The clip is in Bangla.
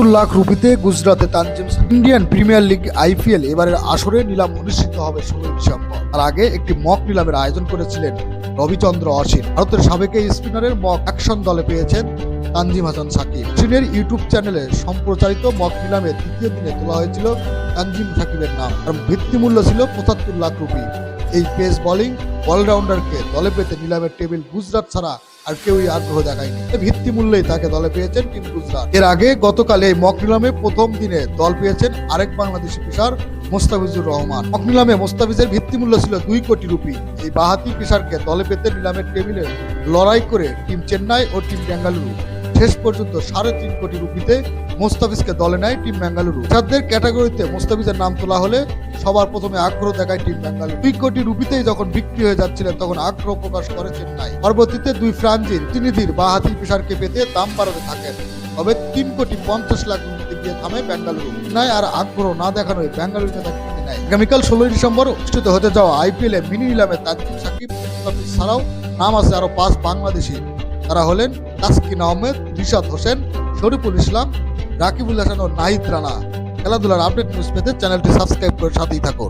পঁচাত্তর লাখ রুপিতে গুজরাতে Tanzim Indian Premier League IPL এবারের আসরে নিলাম অনুষ্ঠিত হবে ষোলোই ডিসেম্বর। তার আগে একটি মক নিলামের আয়োজন করেছিলেন রবিচন্দ্র অসিন ভারতের সাবেক স্পিনারের মক অ্যাকশন দলে পেয়েছেন তানজিম হাসান সাকিব। চীনের ইউটিউব চ্যানেলে সম্প্রচারিত মক নিলামে তৃতীয় দিনে তোলা হয়েছিল তানজিম সাকিবের নাম। আর ভিত্তিমূল্য ছিল পঁচাত্তর লাখ রুপি। এই পেস বোলিং অলরাউন্ডারকে দলে পেতে নিলামের টেবিল গুজরাট ছাড়া আর কেউই আগ্রহ দেখায়নি। ভিত্তি মূল্যেই তাকে দলে পেয়েছেন টিম গুজরাট। এর আগে গতকাল এই মক নিলামে প্রথম দিনে দল পেয়েছেন আরেক বাংলাদেশি পেশার মোস্তাফিজুর রহমান। মক নিলামে মোস্তাফিজের ভিত্তি মূল্য ছিল দুই কোটি রুপি। এই বাহাতি পেশারকে দলে পেতে নিলামের টেবিলে লড়াই করে টিম চেন্নাই ও টিম বেঙ্গালুরু। শেষ পর্যন্ত সাড়ে তিন কোটি রুপিতে মোস্তাফিজকে দলে নেয় টিম বেঙ্গালুরু। যাদের ক্যাটাগরিতে মোস্তাফিজের নাম তোলা হলে সবার প্রথমে আগ্রহ দেখায় টিম বেঙ্গালুরু। দুই কোটি রুপিতেই যখন বিক্রি হয়ে যাচ্ছিলেন, তখন আগ্রহ প্রকাশ করে চেন্নাই। পরবর্তীতে দুই ফ্রান্সির প্রতিনিধির বা হাতির পেশারকে পেতে দাম বাড়াতে থাকেন। তবে তিন কোটি পঞ্চাশ লাখ রুপিতে গিয়ে থামে বেঙ্গালুরু। নাই আর আগ্রহ না দেখানোয় কিনে নেয় আগামীকাল ষোলোই ডিসেম্বর অনুষ্ঠিত হতে যাওয়া আইপিএল এ মিনি নিলামে তানজিম সাকিব ছাড়াও নাম আছে আরও পাঁচ বাংলাদেশি। তারা হলেন তাসকিন আহমেদ, রিশাদ হোসেন, শরীফুল ইসলাম, রাকিবুল হাসান ও নাহিদ রানা। খেলাধুলার আপডেট নিউজ পেতে চ্যানেলটি সাবস্ক্রাইব করে সাথেই থাকুন।